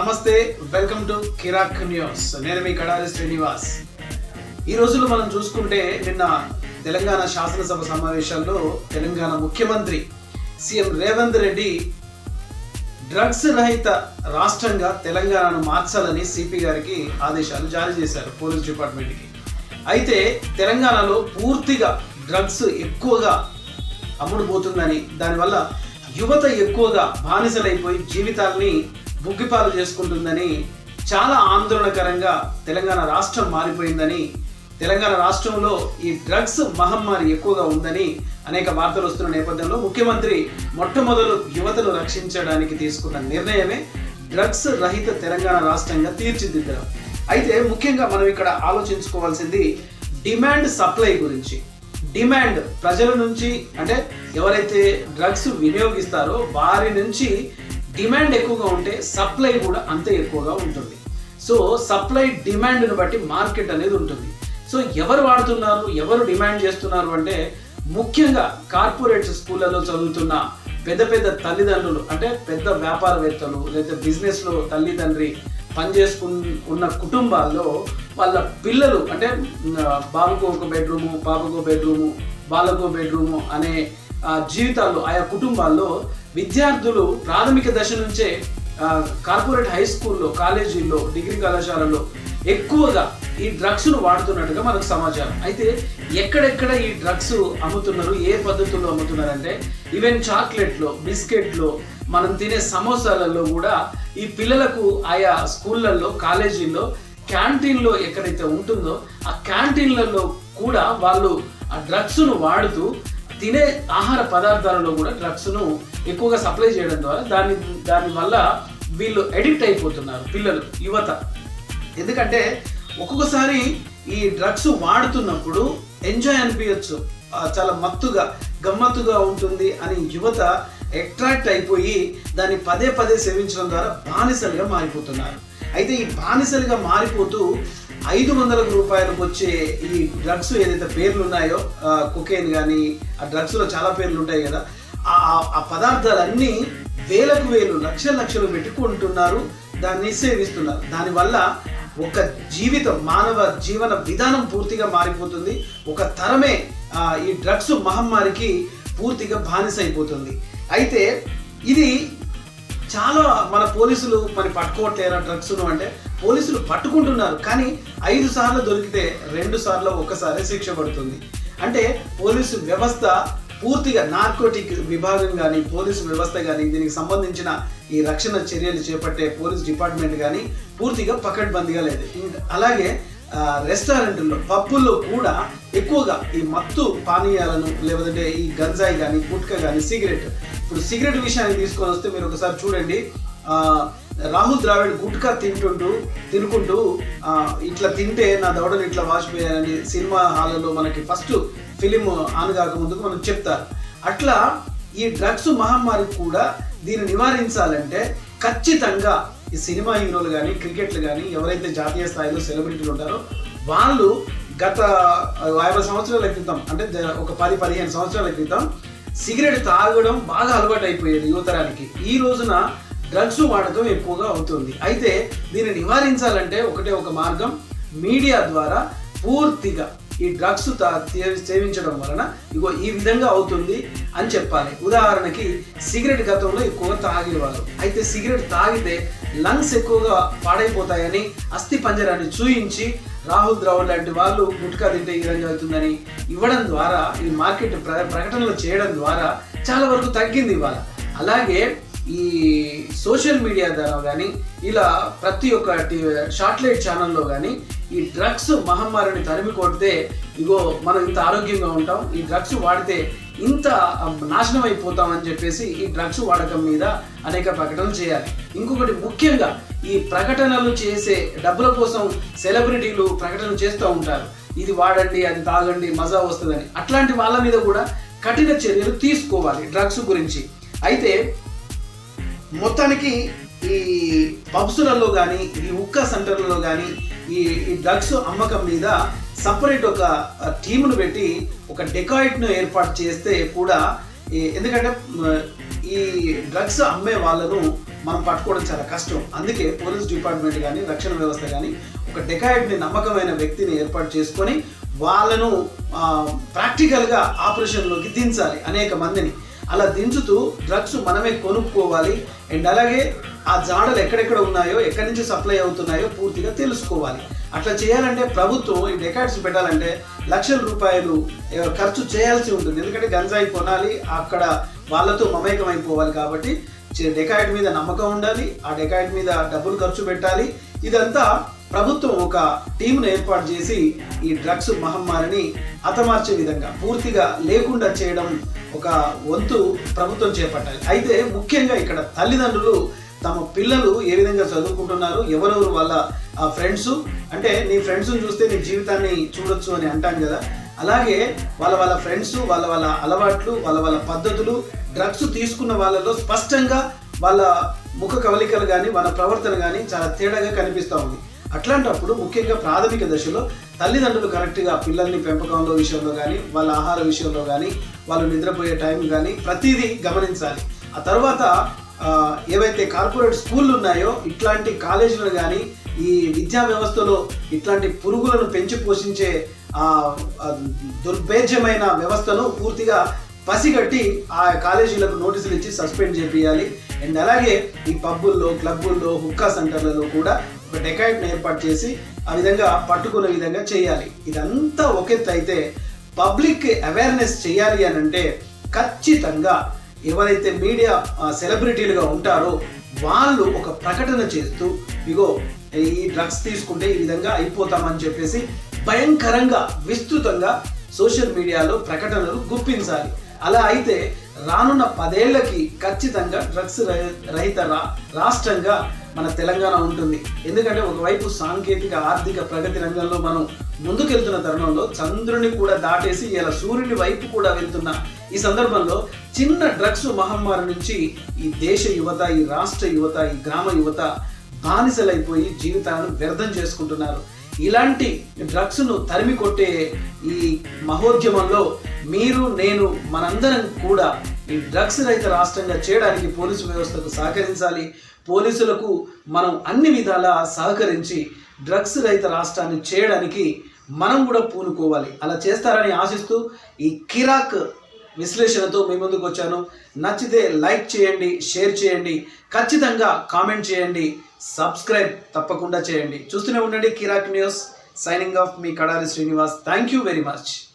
నమస్తే welcome to Kirik news. నేను మీ కడారి శ్రీనివాస్. ఈ రోజుల్లో మనం చూసుకుంటే నిన్న తెలంగాణ శాసనసభ సమావేశాల్లో తెలంగాణ ముఖ్యమంత్రి సీఎం రేవంత్ రెడ్డి డ్రగ్స్ రహిత రాష్ట్రంగా తెలంగాణను మార్చాలని సిపి గారికి ఆదేశాలు జారీ చేశారు పోలీస్ డిపార్ట్మెంట్కి. అయితే తెలంగాణలో పూర్తిగా డ్రగ్స్ ఎక్కువగా అమ్ముడుపోతుందని దానివల్ల యువత ఎక్కువగా బానిసలైపోయి జీవితాల్ని ముగ్గిపాలు చేసుకుంటుందని చాలా ఆందోళనకరంగా తెలంగాణ రాష్ట్రం మారిపోయిందని తెలంగాణ రాష్ట్రంలో ఈ డ్రగ్స్ మహమ్మారి ఎక్కువగా ఉందని అనేక వార్తలు వస్తున్న నేపథ్యంలో ముఖ్యమంత్రి మొట్టమొదలు యువతను రక్షించడానికి తీసుకున్న నిర్ణయమే డ్రగ్స్ రహిత తెలంగాణ రాష్ట్రంగా తీర్చిదిద్దడం. అయితే ముఖ్యంగా మనం ఇక్కడ ఆలోచించుకోవాల్సింది డిమాండ్ సప్లై గురించి. డిమాండ్ ప్రజల నుంచి అంటే ఎవరైతే డ్రగ్స్ వినియోగిస్తారో వారి నుంచి డిమాండ్ ఎక్కువగా ఉంటే సప్లై కూడా అంతే ఎక్కువగా ఉంటుంది. సో సప్లై డిమాండ్ను బట్టి మార్కెట్ అనేది ఉంటుంది. సో ఎవరు వాడుతున్నారు ఎవరు డిమాండ్ చేస్తున్నారు అంటే ముఖ్యంగా కార్పొరేట్ స్కూళ్ళలో చదువుతున్న పెద్ద పెద్ద తల్లిదండ్రులు అంటే పెద్ద వ్యాపారవేత్తలు లేదా బిజినెస్లో తల్లిదండ్రి పనిచేసుకు ఉన్న కుటుంబాల్లో వాళ్ళ పిల్లలు అంటే బాబుకు ఒక బెడ్రూము పాపకు బెడ్రూము వాళ్ళకు బెడ్రూము అనే జీవితాల్లో ఆయా కుటుంబాల్లో విద్యార్థులు ప్రాథమిక దశ నుంచే కార్పొరేట్ హై స్కూల్లో కాలేజీల్లో డిగ్రీ కళాశాలలో ఎక్కువగా ఈ డ్రగ్స్ను వాడుతున్నట్టుగా మనకు సమాచారం. అయితే ఎక్కడెక్కడ ఈ డ్రగ్స్ అమ్ముతున్నారు ఏ పద్ధతుల్లో అమ్ముతున్నారు అంటే ఈవెన్ చాక్లెట్లో బిస్కెట్లో మనం తినే సమోసాలలో కూడా ఈ పిల్లలకు ఆయా స్కూళ్ళల్లో కాలేజీల్లో క్యాంటీన్లో ఎక్కడైతే ఉంటుందో ఆ క్యాంటీన్లలో కూడా వాళ్ళు ఆ డ్రగ్స్ను వాడుతూ తినే ఆహార పదార్థాలలో కూడా డ్రగ్స్ను ఎక్కువగా సప్లై చేయడం ద్వారా దాని దానివల్ల వీళ్ళు ఎడిక్ట్ అయిపోతున్నారు పిల్లలు యువత. ఎందుకంటే ఒక్కొక్కసారి ఈ డ్రగ్స్ వాడుతున్నప్పుడు ఎంజాయ్ అనిపించచ్చు. చాలా మత్తుగా గమ్మత్తుగా ఉంటుంది అని యువత అట్రాక్ట్ అయిపోయి దాన్ని పదే పదే సేవించడం ద్వారా బానిసలుగా మారిపోతున్నారు. అయితే ఈ బానిసలుగా మారిపోతూ ఐదు వందల రూపాయలకు వచ్చే ఈ డ్రగ్స్ ఏదైతే పేర్లు ఉన్నాయో కుకేన్ కానీ ఆ డ్రగ్స్లో చాలా పేర్లు ఉంటాయి కదా ఆ ఆ- పదార్థాలన్నీ వేలకు వేలు లక్షల లక్షలు పెట్టుకుంటున్నారు దాన్ని సేవిస్తున్నారు దానివల్ల ఒక జీవితం మానవ జీవన విధానం పూర్తిగా మారిపోతుంది. ఒక తరమే ఈ డ్రగ్స్ మహమ్మారికి పూర్తిగా బానిస అయిపోతుంది అయితే ఇది చాలా మన పోలీసులు మరి పట్టుకోవట్లేరా డ్రగ్స్ను అంటే పోలీసులు పట్టుకుంటున్నారు కానీ ఐదు సార్లు దొరికితే రెండు సార్లు ఒక్కసారి శిక్ష పడుతుంది. అంటే పోలీసు వ్యవస్థ పూర్తిగా నార్కోటిక్ విభాగం కానీ పోలీసు వ్యవస్థ కానీ దీనికి సంబంధించిన ఈ రక్షణ చర్యలు చేపట్టే పోలీస్ డిపార్ట్మెంట్ కానీ పూర్తిగా పకడ్బందీగా లేదు. అలాగే రెస్టారెంట్లో పప్పుల్లో కూడా ఎక్కువగా ఈ మత్తు పానీయాలను లేదంటే ఈ గంజాయి కానీ గుట్కా కానీ సిగరెట్. ఇప్పుడు సిగరెట్ విషయాన్ని తీసుకొని వస్తే మీరు ఒకసారి చూడండి. రాహుల్ ద్రావిడ్ గుట్కా తింటుంటూ తినుకుంటూ ఇట్లా తింటే నా దవడలు ఇట్లా వాసిపోయాయని సినిమా హాల్లో మనకి ఫస్ట్ ఫిలిం ఆన్ కాకముందుకు మనం చెప్తారు. అట్లా ఈ డ్రగ్స్ మహమ్మారి కూడా దీన్ని నివారించాలంటే ఖచ్చితంగా ఈ సినిమా హీరోలు కానీ క్రికెట్లు కానీ ఎవరైతే జాతీయ స్థాయిలో సెలబ్రిటీలు ఉంటారో వాళ్ళు గత యాభై సంవత్సరాల క్రితం అంటే ఒక పది పదిహేను సంవత్సరాల క్రితం సిగరెట్ తాగడం బాగా అలవాటు అయిపోయేది యువతరానికి. ఈ రోజున డ్రగ్స్ వాడకం ఎక్కువగా అవుతుంది. అయితే దీన్ని నివారించాలంటే ఒకటే ఒక మార్గం మీడియా ద్వారా పూర్తిగా ఈ డ్రగ్స్ తా- సేవించడం వలన ఇగో ఈ విధంగా అవుతుంది అని చెప్పాలి. ఉదాహరణకి సిగరెట్ గతంలో ఎక్కువగా తాగేవారు అయితే సిగరెట్ తాగితే లంగ్స్ ఎక్కువగా పాడైపోతాయని అస్థి పంజరాన్ని చూయించి రాహుల్ ద్రావుడ్ లాంటి వాళ్ళు గుట్కా తింటే ఈ రంగు అవుతుందని ఇవ్వడం ద్వారా ఈ మార్కెట్ ప్ర- ప్రకటనలు చేయడం ద్వారా చాలా వరకు తగ్గింది ఇవాళ. అలాగే ఈ సోషల్ మీడియా ద్వారా కానీ ఇలా ప్రతి ఒక్క షార్ట్లైట్ ఛానల్లో కానీ ఈ డ్రగ్స్ మహమ్మారిని తరిమి కొడితే ఇగో మనం ఇంత ఆరోగ్యంగా ఉంటాం ఈ డ్రగ్స్ వాడితే ఇంత నాశనం అయిపోతామని చెప్పేసి ఈ డ్రగ్స్ వాడకం మీద అనేక ప్రకటనలు చేయాలి. ఇంకొకటి ముఖ్యంగా ఈ ప్రకటనలు చేసే డబ్బుల కోసం సెలబ్రిటీలు ప్రకటనలు చేస్తూ ఉంటారు. ఇది వాడండి అది తాగండి మజా వస్తుందని. అట్లాంటి వాళ్ళ మీద కూడా కఠిన చర్యలు తీసుకోవాలి డ్రగ్స్ గురించి. అయితే మొత్తానికి ఈ పబ్సులలో కానీ ఈ ఉక్క సెంటర్లలో కానీ ఈ ఈ డ్రగ్స్ అమ్మకం మీద సపరేట్ ఒక టీమును పెట్టి ఒక డెకాయిట్ను ఏర్పాటు చేస్తే కూడా ఎందుకంటే ఈ డ్రగ్స్ అమ్మే వాళ్ళను మనం పట్టుకోవడం చాలా కష్టం. అందుకే పోలీస్ డిపార్ట్మెంట్ కానీ రక్షణ వ్యవస్థ కానీ ఒక డెకాయిడ్ని నమ్మకమైన వ్యక్తిని ఏర్పాటు చేసుకొని వాళ్ళను ప్రాక్టికల్గా ఆపరేషన్లోకి దించాలి అనేక మందిని. అలా దించుతూ డ్రగ్స్ మనమే కొనుక్కోవాలి. అండ్ అలాగే ఆ జాడలు ఎక్కడెక్కడ ఉన్నాయో ఎక్కడి నుంచి సప్లై అవుతున్నాయో పూర్తిగా తెలుసుకోవాలి. అట్లా చేయాలంటే ప్రభుత్వం ఈ డెకాడ్స్ పెట్టాలంటే లక్షల రూపాయలు ఖర్చు చేయాల్సి ఉంటుంది. ఎందుకంటే గంజాయి కొనాలి అక్కడ వాళ్ళతో మమేకం అయిపోవాలి కాబట్టి డెకాయిడ్ మీద నమ్మకం ఉండాలి ఆ డెకాయిడ్ మీద డబ్బులు ఖర్చు పెట్టాలి. ఇదంతా ప్రభుత్వం ఒక టీంను ఏర్పాటు చేసి ఈ డ్రగ్స్ మహమ్మారిని హతమార్చే విధంగా పూర్తిగా లేకుండా చేయడం ఒక వంతు ప్రభుత్వం చేపట్టాలి. అయితే ముఖ్యంగా ఇక్కడ తల్లిదండ్రులు తమ పిల్లలు ఏ విధంగా చదువుకుంటున్నారు ఎవరెవరు వాళ్ళ ఫ్రెండ్స్ అంటే నీ ఫ్రెండ్స్ని చూస్తే నీ జీవితాన్ని చూడొచ్చు అని అంటాం కదా. అలాగే వాళ్ళ వాళ్ళ ఫ్రెండ్స్ వాళ్ళ వాళ్ళ అలవాట్లు వాళ్ళ వాళ్ళ పద్ధతులు డ్రగ్స్ తీసుకున్న వాళ్ళలో స్పష్టంగా వాళ్ళ ముఖ కవలికలు కానీ వాళ్ళ ప్రవర్తన కానీ చాలా తేడాగా కనిపిస్తూ ఉంది. అట్లాంటప్పుడు ముఖ్యంగా ప్రాథమిక దశలో తల్లిదండ్రులు కరెక్ట్గా పిల్లల్ని పెంపకంలో విషయంలో కానీ వాళ్ళ ఆహార విషయంలో కానీ వాళ్ళు నిద్రపోయే టైం కానీ ప్రతిదీ గమనించాలి. ఆ తర్వాత ఏవైతే కార్పొరేట్ స్కూళ్ళు ఉన్నాయో ఇట్లాంటి కాలేజీలు కానీ ఈ విద్యా వ్యవస్థలో ఇట్లాంటి పురుగులను పెంచి పోషించే ఆ, దుర్భేద్యమైన వ్యవస్థను పూర్తిగా పసిగట్టి ఆ కాలేజీలకు నోటీసులు ఇచ్చి సస్పెండ్ చేపియాలి. అండ్ అలాగే ఈ పబ్బుల్లో క్లబ్బుల్లో హుక్కా సెంటర్లలో కూడా డెకాయిట్ని ఏర్పాటు చేసి ఆ విధంగా పట్టుకునే విధంగా చేయాలి. ఇదంతా ఒకెత్తు అయితే పబ్లిక్ అవేర్నెస్ చేయాలి అని అంటే ఖచ్చితంగా ఎవరైతే మీడియా సెలబ్రిటీలుగా ఉంటారో వాళ్ళు ఒక ప్రకటన చేస్తూ ఇగో ఈ డ్రగ్స్ తీసుకుంటే ఈ విధంగా అయిపోతామని చెప్పేసి భయంకరంగా విస్తృతంగా సోషల్ మీడియాలో ప్రకటనలు గుప్పించాలి. అలా అయితే రానున్న పదేళ్ళకి ఖచ్చితంగా డ్రగ్స్ రహిత రా రాష్ట్రంగా మన తెలంగాణ ఉంటుంది. ఎందుకంటే ఒకవైపు సాంకేతిక ఆర్థిక ప్రగతి రంగంలో మనం ముందుకెళ్తున్న తరుణంలో చంద్రుని కూడా దాటేసి ఇలా సూర్యుని వైపు కూడా వెళ్తున్న ఈ సందర్భంలో చిన్న డ్రగ్స్ మహమ్మారి నుంచి ఈ దేశ యువత ఈ రాష్ట్ర యువత ఈ గ్రామ యువత బానిసలైపోయి జీవితాలను వ్యర్థం చేసుకుంటున్నారు. ఇలాంటి డ్రగ్స్ను తరిమి కొట్టే ఈ మహోద్యమంలో మీరు నేను మనందరం కూడా ఈ డ్రగ్స్ రహిత రాష్ట్రంగా చేయడానికి పోలీసు వ్యవస్థకు సహకరించాలి. పోలీసులకు మనం అన్ని విధాలా సహకరించి డ్రగ్స్ రహిత రాష్ట్రాన్ని చేయడానికి మనం కూడా పూనుకోవాలి. అలా చేస్తారని ఆశిస్తూ ఈ కిరాక్ విశ్లేషణతో మీ ముందుకు వచ్చాను. నచ్చితే లైక్ చేయండి షేర్ చేయండి ఖచ్చితంగా కామెంట్ చేయండి సబ్స్క్రైబ్ తప్పకుండా చేయండి. చూస్తూనే ఉండండి Kirak news. Signing off me Kadari Srinivas. Thank you very much.